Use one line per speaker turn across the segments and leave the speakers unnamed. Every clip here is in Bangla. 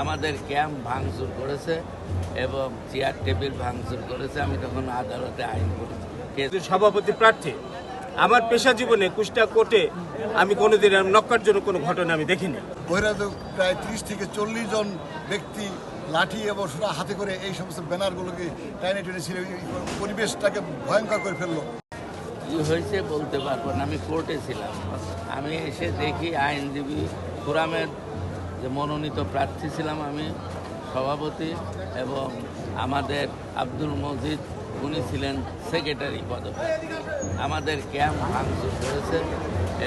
আমাদের ক্যাম্প ভাঙচুর করেছে এবং চেয়ার টেবিল ভাঙচুর করেছে। আমি তখন আদালতে আইন করেছি।
সভাপতি প্রার্থী আমার পেশা জীবনে কুষ্টা কোর্টে আমি কোনোদিন এরম নক্কারজনক কোনো ঘটনা আমি দেখিনি।
বহিরাগত প্রায় ত্রিশ থেকে চল্লিশ জন ব্যক্তি লাঠি এবং সোনা হাতে করে এই সমস্ত ব্যানারগুলোকে টাইনে টেনে ছিল এই পরিবেশটাকে ভয়ঙ্কর করে ফেলল।
কি হয়েছে বলতে পারব না আমি কোর্টে ছিলাম। আমি এসে দেখি আইনজীবী ফোরামের যে মনোনীত প্রার্থী ছিলাম আমি, সভাপতি, এবং আমাদের আব্দুল মজিদ, উনি ছিলেন সেক্রেটারি পদপ্রার্থী আমাদের ক্যাম্প ভাঙচুর করেছে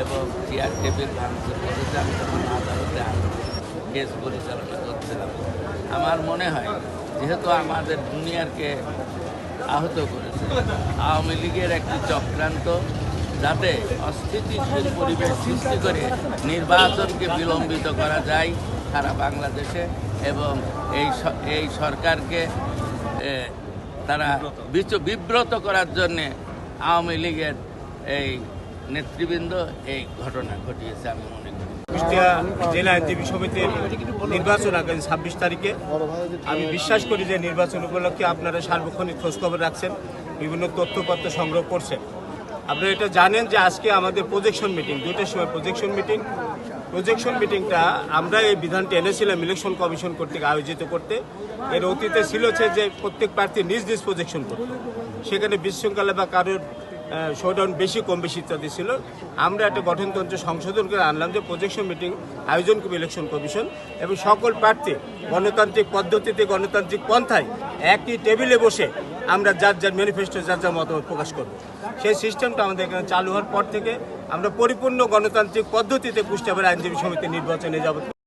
এবং চেয়ার টেবিল ভাঙচুর করেছে। আমি তখন আদালতে কেস পরিচালনা করছিলাম। আমার মনে হয়, যেহেতু আমাদের জুনিয়রকে আহত করেছে, আওয়ামী লীগের একটি চক্রান্ত যাতে অস্থিতিশীল পরিবেশ সৃষ্টি করে নির্বাচনকে বিলম্বিত করা যায় সারা বাংলাদেশে এবং এই এই সরকারকে তারা বিব্রত করার জন্যে আওয়ামী লীগের এই নেতৃবৃন্দ এই ঘটনা ঘটিয়েছে আমি মনে করি।
কুষ্টিয়া জেলা আইনজীবী সমিতির নির্বাচন আগামী ছাব্বিশ তারিখে। আমি বিশ্বাস করি যে নির্বাচন উপলক্ষে আপনারা সার্বক্ষণিক খোঁজখবর রাখছেন, বিভিন্ন তথ্যপত্র সংগ্রহ করছেন। আপনারা এটা জানেন যে আজকে আমাদের প্রজেকশন মিটিং দুইটার সময় প্রজেকশন মিটিং প্রজেকশন মিটিংটা আমরা এই বিধানটি এনেছিলাম ইলেকশন কমিশন কর্তৃক আয়োজিত করতে। এর অতীতে ছিল যে প্রত্যেক প্রার্থী নিজ নিজ প্রজেকশন করত। সেখানে বিশৃঙ্খলা বা কারোর শোডাউন বেশি, কম বেশি ইত্যাদি ছিল। আমরা একটা গঠনতন্ত্র সংশোধন করে আনলাম যে প্রজেকশন মিটিং আয়োজন করবে ইলেকশন কমিশন এবং সকল প্রার্থী গণতান্ত্রিক পদ্ধতিতে, গণতান্ত্রিক পন্থায় একই টেবিলে বসে আমরা যার যার ম্যানিফেস্টো যার যার মতামত প্রকাশ করব। সেই সিস্টেমটা আমাদের এখানে চালু হওয়ার পর থেকে আমরা পরিপূর্ণ গণতান্ত্রিক পদ্ধতিতে কুষ্টিয়াবের আইনজীবী সমিতি নির্বাচনে যাব।